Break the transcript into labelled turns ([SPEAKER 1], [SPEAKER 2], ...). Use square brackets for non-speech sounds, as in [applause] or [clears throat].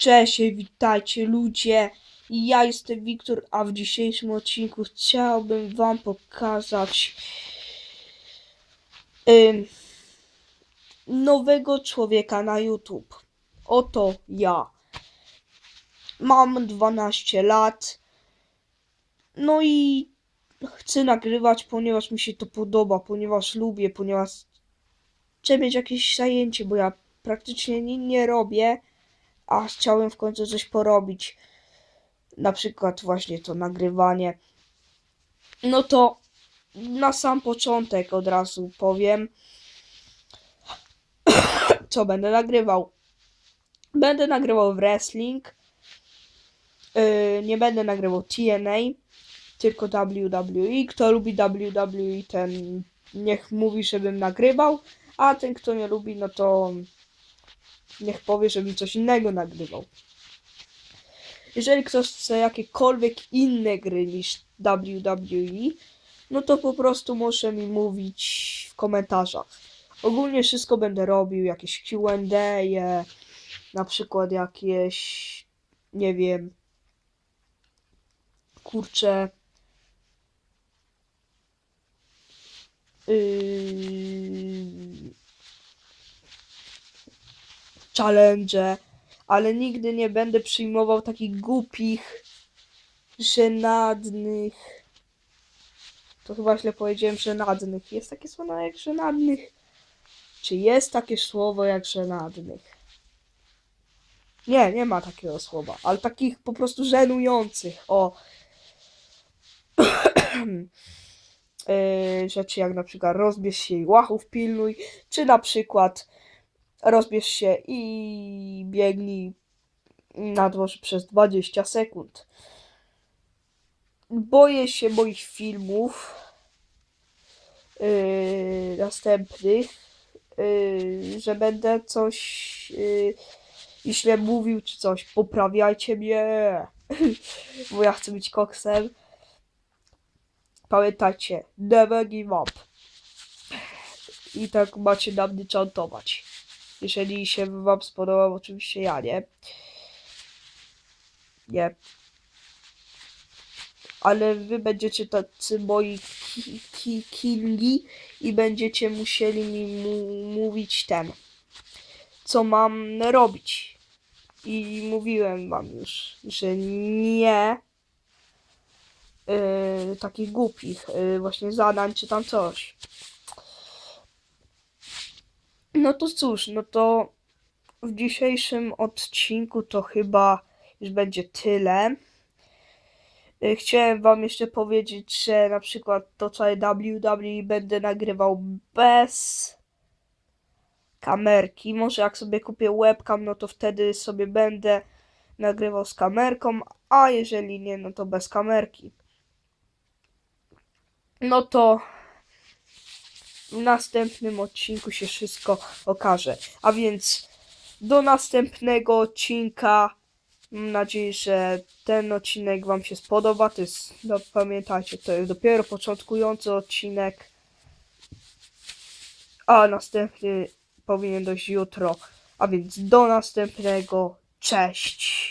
[SPEAKER 1] Cześć, witajcie ludzie. Ja jestem Wiktor, a w dzisiejszym odcinku chciałbym wam pokazać nowego człowieka na YouTube. Oto ja. Mam 12 lat. No i chcę nagrywać, ponieważ mi się to podoba, ponieważ lubię, ponieważ chcę mieć jakieś zajęcie, bo ja praktycznie nic nie robię a chciałem w końcu coś porobić. Na przykład właśnie to nagrywanie. No to na sam początek od razu powiem, [coughs] co będę nagrywał. Będę nagrywał wrestling. Yy, nie będę nagrywał TNA, tylko WWE. Kto lubi WWE, ten niech mówi, żebym nagrywał, a ten, kto nie lubi, no to niech powie, żebym coś innego nagrywał. Jeżeli ktoś chce jakiekolwiek inne gry niż WWE, no to po prostu może mi mówić w komentarzach. Ogólnie wszystko będę robił, jakieś Q&A, na przykład jakieś, nie wiem, kurcze, yy, challenge, ale nigdy nie będę przyjmował takich głupich, żenadnych. To chyba źle powiedziałem, żenadnych. Jest takie słowo jak żenadnych? Czy jest takie słowo jak żenadnych? Nie, nie ma takiego słowa, ale takich po prostu żenujących. O. Yy, [clears throat] rzeczy jak na przykład rozbierz się i łachów pilnuj, czy na przykład rozbierz się i biegnij na dworze przez 20 sekund. Boję się moich filmów yy, następnych, yy, że będę coś yy, źle mówił czy coś. Poprawiajcie mnie, [laughs] bo ja chcę być koksem. Pamiętajcie, never give up. I tak macie na mnie czantować. Jeżeli się wam spodobał, oczywiście ja nie. Nie. Ale wy będziecie tacy moi ki ki kingi i będziecie musieli mi mówić ten, co mam robić. I mówiłem wam już, że nie yy, takich głupich yy, właśnie zadań czy tam coś. No to cóż, no to w dzisiejszym odcinku to chyba już będzie tyle. Y, Chciałem wam jeszcze powiedzieć, że na przykład to całe WWE będę nagrywał bez kamerki. Może jak sobie kupię webcam, no to wtedy sobie będę nagrywał z kamerką, a jeżeli nie, no to bez kamerki. No to w następnym odcinku się wszystko okaże. A więc do następnego odcinka. Mam nadzieję, że ten odcinek Wam się spodoba. To jest, no pamiętajcie, to jest dopiero początkujący odcinek. A następny powinien dojść jutro. A więc do następnego. Cześć.